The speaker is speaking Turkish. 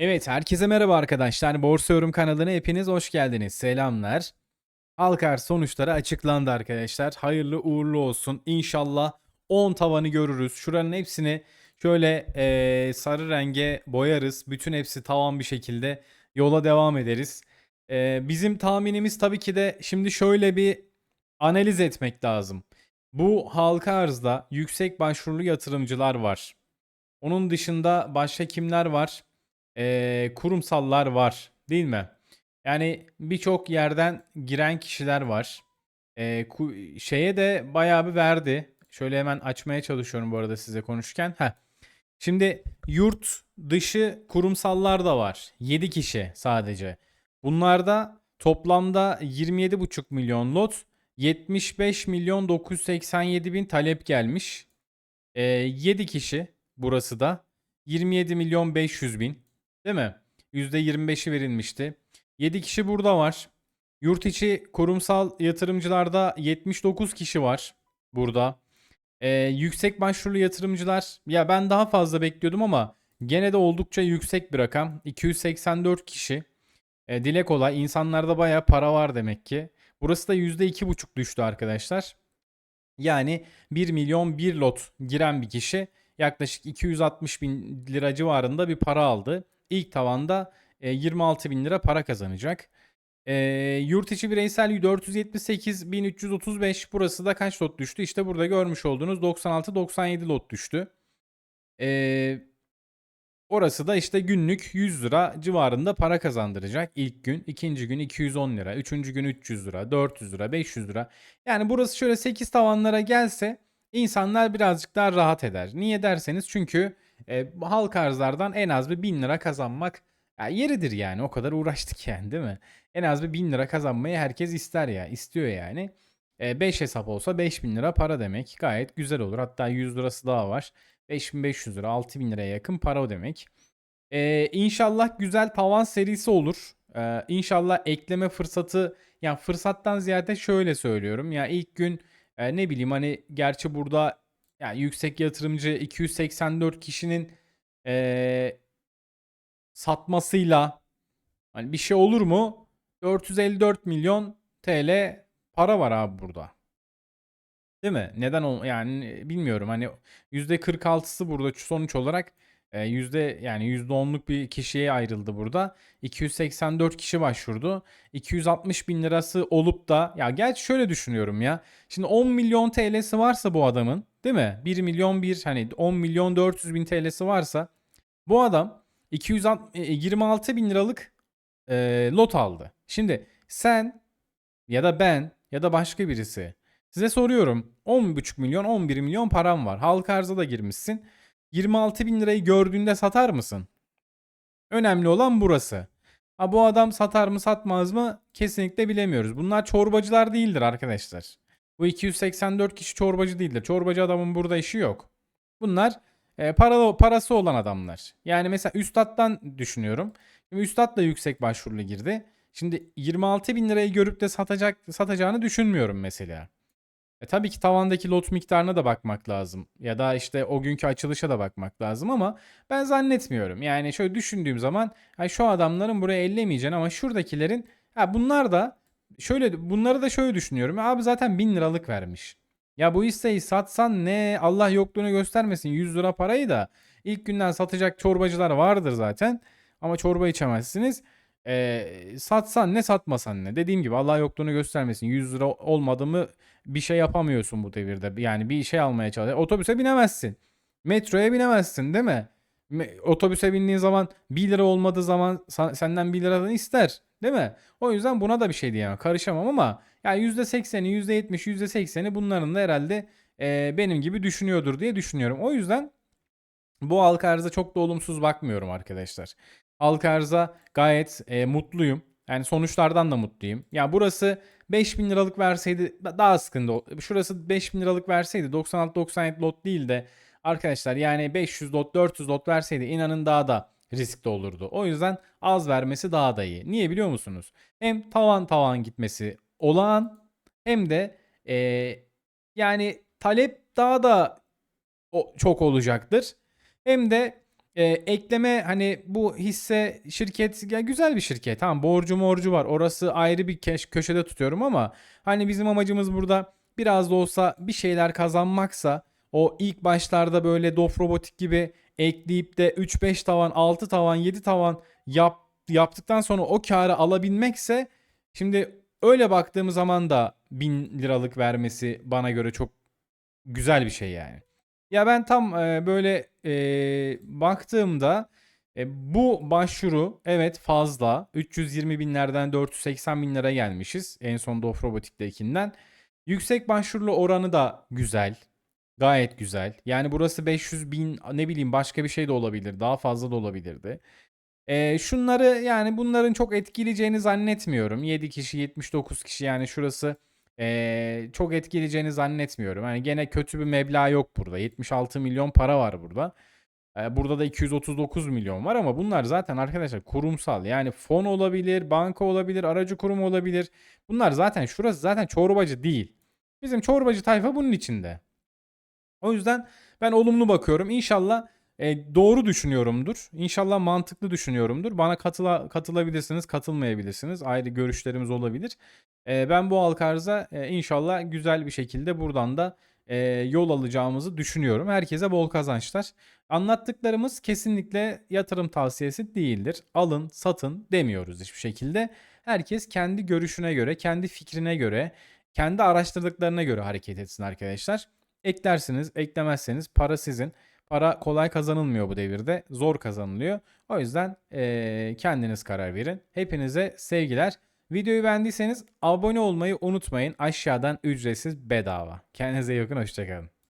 Evet, herkese merhaba arkadaşlar. Borsa Yorum kanalına hepiniz hoş geldiniz. Selamlar. Halkar sonuçları açıklandı arkadaşlar. Hayırlı uğurlu olsun. İnşallah 10 tavanı görürüz. Şuranın hepsini şöyle eee, sarı renge boyarız. Bütün hepsi tavan bir şekilde yola devam ederiz. Eee, bizim tahminimiz tabii ki de şimdi şöyle bir analiz etmek lazım. Bu halka arzda yüksek başvurulu yatırımcılar var. Onun dışında başka kimler var? Eee, kurumsallar var, değil mi? Yani birçok yerden giren kişiler var. Ku- şeye de bayağı bir verdi. Şöyle hemen açmaya çalışıyorum bu arada size konuşurken. Heh. Şimdi yurt dışı kurumsallar da var. 7 kişi sadece. Bunlarda toplamda 27,5 milyon lot, 75 milyon 987 bin talep gelmiş. Ee, 7 kişi burası da. 27 milyon 500 bin. Değil mi? %25'i verilmişti. 7 kişi burada var. Yurt içi kurumsal yatırımcılarda 79 kişi var burada. Ee, yüksek başvurulu yatırımcılar ya ben daha fazla bekliyordum ama gene de oldukça yüksek bir rakam. 284 kişi. E, dile kolay. İnsanlarda bayağı para var demek ki. Burası da %2,5 düştü arkadaşlar. Yani 1 milyon 1 lot giren bir kişi yaklaşık 260 bin lira civarında bir para aldı. İlk tavanda e, 26 bin lira para kazanacak. E, yurt içi bireysel 478.335 burası da kaç lot düştü? İşte burada görmüş olduğunuz 96-97 lot düştü. E, orası da işte günlük 100 lira civarında para kazandıracak ilk gün. ikinci gün 210 lira, üçüncü gün 300 lira, 400 lira, 500 lira. Yani burası şöyle 8 tavanlara gelse insanlar birazcık daha rahat eder. Niye derseniz çünkü e, halka arzlardan en az bir 1000 lira kazanmak ya yeridir yani o kadar uğraştık yani değil mi? En az bir 1000 lira kazanmayı herkes ister ya istiyor yani. 5 hesap olsa 5000 lira para demek gayet güzel olur. Hatta 100 lirası daha var. 5500 lira 6000 liraya yakın para o demek. Ee, inşallah güzel tavan serisi olur. Ee, inşallah ekleme fırsatı yani fırsattan ziyade şöyle söylüyorum. Ya ilk gün e, ne bileyim hani gerçi burada yani yüksek yatırımcı 284 kişinin e, satmasıyla hani bir şey olur mu? 454 milyon TL para var abi burada. Değil mi? Neden o yani bilmiyorum hani %46'sı burada sonuç olarak yüzde yani %10'luk bir kişiye ayrıldı burada. 284 kişi başvurdu. 260 bin lirası olup da ya gerçi şöyle düşünüyorum ya. Şimdi 10 milyon TL'si varsa bu adamın değil mi? 1 milyon bir hani 10 milyon 400 bin TL'si varsa bu adam 226 bin liralık e, lot aldı. Şimdi sen ya da ben ya da başka birisi size soruyorum 10,5 milyon 11 milyon param var. Halka arza da girmişsin. 26 bin lirayı gördüğünde satar mısın? Önemli olan burası. Ha bu adam satar mı satmaz mı kesinlikle bilemiyoruz. Bunlar çorbacılar değildir arkadaşlar. Bu 284 kişi çorbacı değildir. Çorbacı adamın burada işi yok. Bunlar e, paralı, parası olan adamlar. Yani mesela Üstad'dan düşünüyorum. Şimdi Üstad da yüksek başvurulu girdi. Şimdi 26 bin lirayı görüp de satacak satacağını düşünmüyorum mesela. E tabii ki tavandaki lot miktarına da bakmak lazım. Ya da işte o günkü açılışa da bakmak lazım ama ben zannetmiyorum. Yani şöyle düşündüğüm zaman şu adamların buraya ellemeyeceksin ama şuradakilerin ha bunlar da şöyle bunları da şöyle düşünüyorum. Abi zaten 1000 liralık vermiş. Ya bu hisseyi satsan ne Allah yokluğunu göstermesin 100 lira parayı da ilk günden satacak çorbacılar vardır zaten. Ama çorba içemezsiniz. Ee, satsan ne satmasan ne. Dediğim gibi Allah yokluğunu göstermesin. 100 lira olmadı mı bir şey yapamıyorsun bu devirde. Yani bir şey almaya çalış. Otobüse binemezsin. Metroya binemezsin değil mi? Otobüse bindiğin zaman 1 lira olmadığı zaman senden 1 liradan ister. Değil mi? O yüzden buna da bir şey diyemem. Karışamam ama yani %80'i, %70'i, %80'i bunların da herhalde e, benim gibi düşünüyordur diye düşünüyorum. O yüzden bu halka arıza çok da olumsuz bakmıyorum arkadaşlar. Halka arıza gayet e, mutluyum. Yani sonuçlardan da mutluyum. Ya burası 5000 liralık verseydi da- daha sıkıntı Şurası 5000 liralık verseydi 96-97 lot değil de arkadaşlar yani 500 lot 400 lot verseydi inanın daha da riskli olurdu. O yüzden az vermesi daha da iyi. Niye biliyor musunuz? Hem tavan tavan gitmesi olağan hem de e, yani talep daha da çok olacaktır. Hem de e, ekleme hani bu hisse şirket ya güzel bir şirket. Tamam borcu morcu var. Orası ayrı bir köşede tutuyorum ama hani bizim amacımız burada biraz da olsa bir şeyler kazanmaksa o ilk başlarda böyle Dof Robotik gibi ekleyip de 3-5 tavan, 6 tavan, 7 tavan yap, yaptıktan sonra o karı alabilmekse şimdi öyle baktığım zaman da 1000 liralık vermesi bana göre çok güzel bir şey yani. Ya ben tam e, böyle e, baktığımda e, bu başvuru evet fazla. 320 binlerden 480 binlere gelmişiz. En son Dof Robotik'tekinden. Yüksek başvurulu oranı da güzel. Gayet güzel. Yani burası 500 bin ne bileyim başka bir şey de olabilir. Daha fazla da olabilirdi. E, şunları yani bunların çok etkileyeceğini zannetmiyorum. 7 kişi 79 kişi yani şurası e, çok etkileyeceğini zannetmiyorum. Yani gene kötü bir meblağ yok burada. 76 milyon para var burada. E, burada da 239 milyon var ama bunlar zaten arkadaşlar kurumsal. Yani fon olabilir, banka olabilir, aracı kurum olabilir. Bunlar zaten şurası zaten çorbacı değil. Bizim çorbacı tayfa bunun içinde. O yüzden ben olumlu bakıyorum. İnşallah e, doğru düşünüyorumdur. İnşallah mantıklı düşünüyorumdur. Bana katıla, katılabilirsiniz, katılmayabilirsiniz. Ayrı görüşlerimiz olabilir. E, ben bu halka arıza e, inşallah güzel bir şekilde buradan da e, yol alacağımızı düşünüyorum. Herkese bol kazançlar. Anlattıklarımız kesinlikle yatırım tavsiyesi değildir. Alın, satın demiyoruz hiçbir şekilde. Herkes kendi görüşüne göre, kendi fikrine göre, kendi araştırdıklarına göre hareket etsin arkadaşlar. Eklersiniz, eklemezseniz para sizin. Para kolay kazanılmıyor bu devirde. Zor kazanılıyor. O yüzden eee, kendiniz karar verin. Hepinize sevgiler. Videoyu beğendiyseniz abone olmayı unutmayın. Aşağıdan ücretsiz bedava. Kendinize iyi bakın. Hoşçakalın.